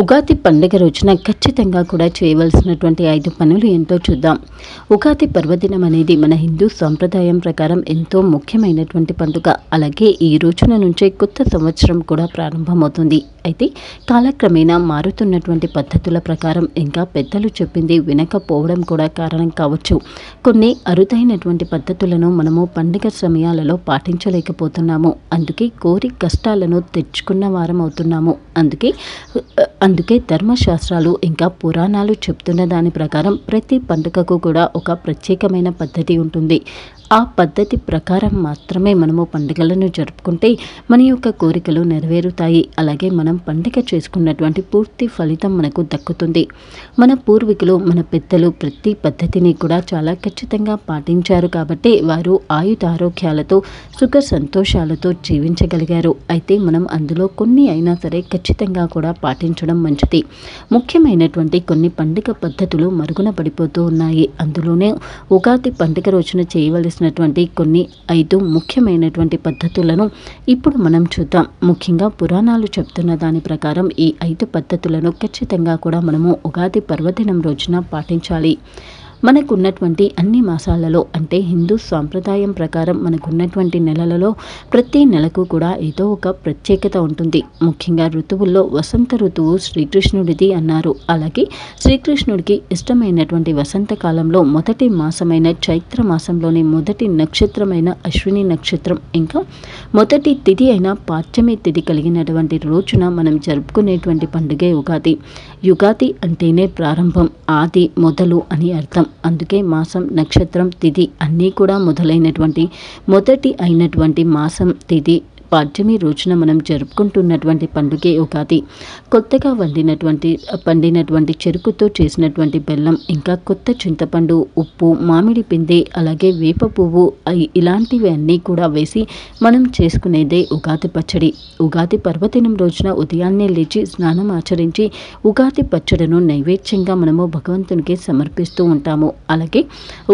ఉగాది పండుగ రోజున ఖచ్చితంగా కూడా చేయవలసినటువంటి ఐదు పనులు ఏంటో చూద్దాం. ఉగాది పర్వదినం అనేది మన హిందూ సాంప్రదాయం ప్రకారం ఎంతో ముఖ్యమైనటువంటి పండుగ. అలాగే ఈ రోజున నుంచే కొత్త సంవత్సరం కూడా ప్రారంభమవుతుంది. అయితే కాలక్రమేణా మారుతున్నటువంటి పద్ధతుల ప్రకారం ఇంకా పెద్దలు చెప్పింది వినకపోవడం కూడా కారణం కావచ్చు. కొన్ని అరుదైనటువంటి పద్ధతులను మనము పండుగ సమయాలలో పాటించలేకపోతున్నాము. అందుకే కోరి కష్టాలను తెచ్చుకున్న వారం అవుతున్నాము అందుకే అందుకే ధర్మశాస్త్రాలు ఇంకా పురాణాలు చెప్తున్న దాని ప్రకారం ప్రతి పండుగకు కూడా ఒక ప్రత్యేకమైన పద్ధతి ఉంటుంది. ఆ పద్ధతి ప్రకారం మాత్రమే మనము పండుగలను జరుపుకుంటే మన యొక్క కోరికలు నెరవేరుతాయి. అలాగే మనం పండుగ చేసుకున్నటువంటి పూర్తి ఫలితం మనకు దక్కుతుంది. మన పూర్వీకులు మన పెద్దలు ప్రతి పద్ధతిని కూడా చాలా ఖచ్చితంగా పాటించారు కాబట్టి వారు ఆయుధారోగ్యాలతో సుఖ సంతోషాలతో జీవించగలిగారు. అయితే మనం అందులో కొన్ని అయినా సరే ఖచ్చితంగా కూడా పాటించడం మంచిది. ముఖ్యమైనటువంటి కొన్ని పండుగ పద్ధతులు మరుగున పడిపోతూ ఉన్నాయి. అందులోనే ఉగాది పండుగ రోజున చేయవలసినటువంటి కొన్ని ఐదు ముఖ్యమైనటువంటి పద్ధతులను ఇప్పుడు మనం చూద్దాం. ముఖ్యంగా పురాణాలు చెప్తున్న దాని ప్రకారం ఈ ఐదు పద్ధతులను ఖచ్చితంగా కూడా మనము ఉగాది పర్వదినం రోజున పాటించాలి. మనకున్నటువంటి అన్ని మాసాలలో అంటే హిందూ సాంప్రదాయం ప్రకారం మనకున్నటువంటి నెలలలో ప్రతి నెలకు కూడా ఏదో ఒక ప్రత్యేకత ఉంటుంది. ముఖ్యంగా ఋతువుల్లో వసంత ఋతువు శ్రీకృష్ణుడిది అన్నారు. అలాగే శ్రీకృష్ణుడికి ఇష్టమైనటువంటి వసంతకాలంలో మొదటి మాసమైన చైత్ర మాసంలోని మొదటి నక్షత్రమైన అశ్విని నక్షత్రం. ఇంకా మొదటి తిథి అయిన పాఠ్యమి తిథి కలిగినటువంటి రోజున మనం జరుపుకునేటువంటి పండుగే ఉగాది. యుగాది అంటేనే ప్రారంభం ఆది మొదలు అని అర్థం. అందుకే మాసం నక్షత్రం తిథి అన్నీ కూడా మొదలైనటువంటి మొదటి అయినటువంటి మాసం తిథి పాడ్యమి రోజున మనం జరుపుకుంటున్నటువంటి పండుగే ఉగాది. కొత్తగా వండినటువంటి పండినటువంటి చెరుకుతో చేసినటువంటి బెల్లం ఇంకా కొత్త చింతపండు ఉప్పు మామిడి పిండి అలాగే వేప పువ్వు ఇలాంటివి అన్నీ కూడా వేసి మనం చేసుకునేదే ఉగాది పచ్చడి. ఉగాది పర్వదినం రోజున ఉదయాన్నే లేచి స్నానం ఆచరించి ఉగాది పచ్చడిను నైవేద్యంగా మనము భగవంతునికి సమర్పిస్తూ ఉంటాము. అలాగే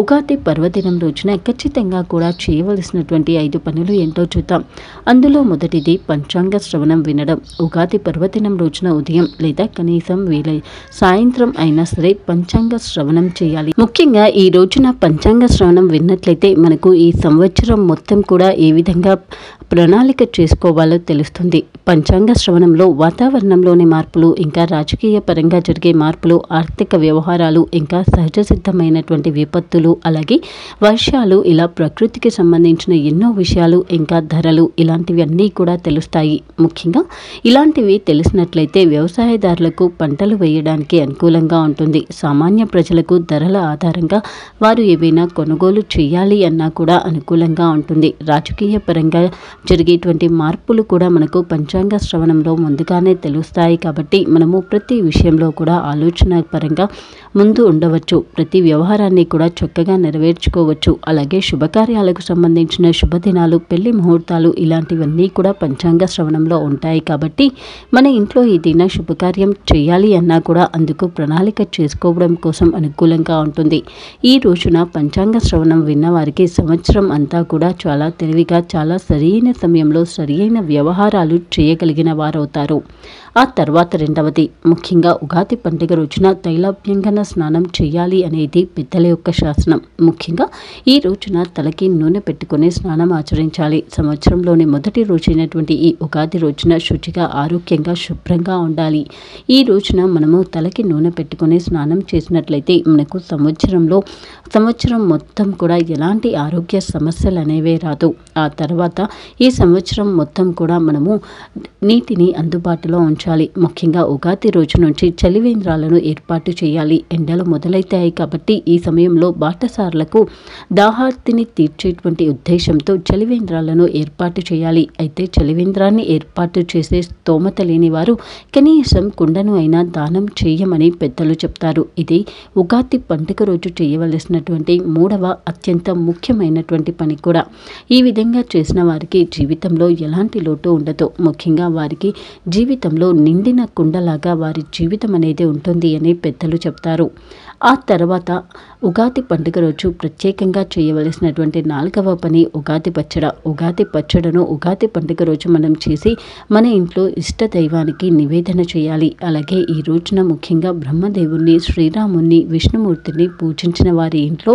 ఉగాది పర్వదినం రోజున ఖచ్చితంగా కూడా చేయవలసినటువంటి ఐదు పనులు ఏంటో చూద్దాం. అందులో మొదటిది పంచాంగ శ్రవణం వినడం. ఉగాది పర్వదినం రోజున ఉదయం లేదా కనీసం వీలై సాయంత్రం అయినా సరే పంచాంగ శ్రవణం చేయాలి. ముఖ్యంగా ఈ రోజున పంచాంగ శ్రవణం విన్నట్లయితే మనకు ఈ సంవత్సరం మొత్తం కూడా ఏ విధంగా ప్రణాళిక చేసుకోవాలో తెలుస్తుంది. పంచాంగ శ్రవణంలో వాతావరణంలోని మార్పులు ఇంకా రాజకీయ పరంగా జరిగే మార్పులు ఆర్థిక వ్యవహారాలు ఇంకా సహజ సిద్ధమైనటువంటి విపత్తులు అలాగే వర్షాలు ఇలా ప్రకృతికి సంబంధించిన ఎన్నో విషయాలు ఇంకా ధరలు ఇలాంటివి ఇవన్నీ కూడా తెలుస్తాయి. ముఖ్యంగా ఇలాంటివి తెలిసినట్లయితే వ్యవసాయదారులకు పంటలు వేయడానికి అనుకూలంగా ఉంటుంది. సామాన్య ప్రజలకు ధరల ఆధారంగా వారు ఏవైనా కొనుగోలు చేయాలి అన్నా కూడా అనుకూలంగా ఉంటుంది. రాజకీయ పరంగా జరిగేటువంటి మార్పులు కూడా మనకు పంచాంగ శ్రవణంలో ముందుగానే తెలుస్తాయి కాబట్టి మనము ప్రతి విషయంలో కూడా ఆలోచన పరంగా ముందు ఉండవచ్చు. ప్రతి వ్యవహారాన్ని కూడా చక్కగా నెరవేర్చుకోవచ్చు. అలాగే శుభకార్యాలకు సంబంధించిన శుభదినాలు పెళ్ళి ముహూర్తాలు ఇలాంటివి ఇవన్నీ కూడా పంచాంగ శ్రవణంలో ఉంటాయి కాబట్టి మన ఇంట్లో ఏదైనా శుభకార్యం చేయాలి అన్నా కూడా అందుకు ప్రణాళిక చేసుకోవడం కోసం అనుకూలంగా ఉంటుంది. ఈ రోజున పంచాంగ శ్రవణం విన్న వారికి సంవత్సరం అంతా కూడా చాలా తెలివిగా చాలా సరైన సమయంలో సరియైన వ్యవహారాలు చేయగలిగిన వారవుతారు. ఆ తర్వాత రెండవది ముఖ్యంగా ఉగాది పండుగ రోజున తైలాభ్యంగన స్నానం చేయాలి అనేది పెద్దల యొక్క శాసనం. ముఖ్యంగా ఈ రోజున తలకి నూనె పెట్టుకొని స్నానం ఆచరించాలి. సంవత్సరంలోని మొదటి రోజైనటువంటి ఈ ఉగాది రోజున శుచిగా ఆరోగ్యంగా శుభ్రంగా ఉండాలి. ఈ రోజున మనము తలకి నూనె పెట్టుకొని స్నానం చేసినట్లయితే మనకు సంవత్సరంలో సంవత్సరం మొత్తం కూడా ఎలాంటి ఆరోగ్య సమస్యలు అనేవే రాదు. ఆ తర్వాత ఈ సంవత్సరం మొత్తం కూడా మనము నీటిని అందుబాటులో ఉంచాలి. ముఖ్యంగా ఉగాది రోజు నుంచి చలివేంద్రాలను ఏర్పాటు చేయాలి. ఎండలు మొదలైతాయి కాబట్టి ఈ సమయంలో బాటసార్లకు దాహార్తిని తీర్చేటువంటి ఉద్దేశంతో చలివేంద్రాలను ఏర్పాటు చేయాలి. అయితే చలివేంద్రాన్ని ఏర్పాటు చేసే స్తోమత లేని వారు కనీసం కుండను అయినా దానం చేయమని పెద్దలు చెప్తారు. ఇది ఉగాది పండుగ రోజు చేయవలసినటువంటి మూడవ అత్యంత ముఖ్యమైనటువంటి పని కూడా. ఈ విధంగా చేసిన వారికి జీవితంలో ఎలాంటి లోటు ఉండదు. ముఖ్యంగా వారికి జీవితంలో నిండిన కుండలాగా వారి జీవితం అనేది ఉంటుంది అని పెద్దలు చెప్తారు. ఆ తర్వాత ఉగాది పండుగ రోజు ప్రత్యేకంగా చేయవలసినటువంటి నాలుగవ పని ఉగాది పచ్చడ. ఉగాది పచ్చడను ఉగాది పండుగ రోజు మనం చేసి మన ఇంట్లో ఇష్ట దైవానికి నివేదన చేయాలి. అలాగే ఈ రోజున ముఖ్యంగా బ్రహ్మదేవుణ్ణి శ్రీరాముణ్ణి విష్ణుమూర్తిని పూజించిన వారి ఇంట్లో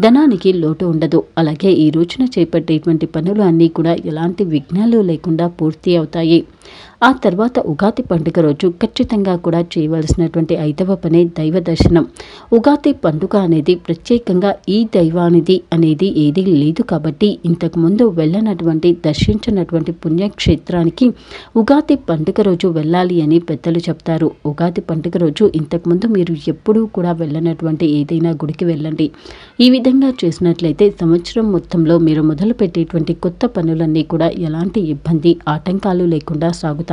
ధనానికి లోటు ఉండదు. అలాగే ఈ రోజున చేపట్టేటువంటి పనులు అన్నీ కూడా ఎలాంటి విఘ్నాలు లేకుండా పూర్తి అవుతాయి. ఆ తర్వాత ఉగాది పండుగ రోజు ఖచ్చితంగా కూడా చేయవలసినటువంటి ఐదవ పనే దైవ దర్శనం. ఉగాది పండుగ అనేది ప్రత్యేకంగా ఈ దైవానిది అనేది ఏదీ లేదు కాబట్టి ఇంతకుముందు వెళ్ళనటువంటి దర్శించినటువంటి పుణ్యక్షేత్రానికి ఉగాది పండుగ రోజు వెళ్ళాలి అని పెద్దలు చెప్తారు. ఉగాది పండుగ రోజు ఇంతకుముందు మీరు ఎప్పుడూ కూడా వెళ్ళనటువంటి ఏదైనా గుడికి వెళ్ళండి. ఈ విధంగా చేసినట్లయితే సంవత్సరం మొత్తంలో మీరు మొదలు పెట్టేటువంటి కొత్త పనులన్నీ కూడా ఎలాంటి ఇబ్బంది ఆటంకాలు లేకుండా సాగుతాయి.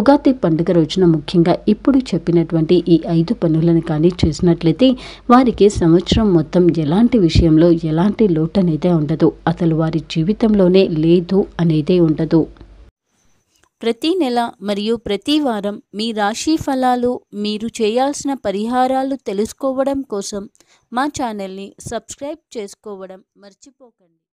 ఉగాది పండుగ రోజున ముఖ్యంగా ఇప్పుడు చెప్పినటువంటి ఈ ఐదు పనులను కానీ చేసినట్లయితే వారికి సంవత్సరం మొత్తం ఎలాంటి విషయంలో ఎలాంటి లోటు అనేది ఉండదు. అసలు వారి జీవితంలోనే లేదు అనేదే ఉండదు. ప్రతి నెల మరియు ప్రతి వారం మీ రాశి ఫలాలు మీరు చేయాల్సిన పరిహారాలు తెలుసుకోవడం కోసం మా ఛానల్ని సబ్స్క్రైబ్ చేసుకోవడం మర్చిపోకండి.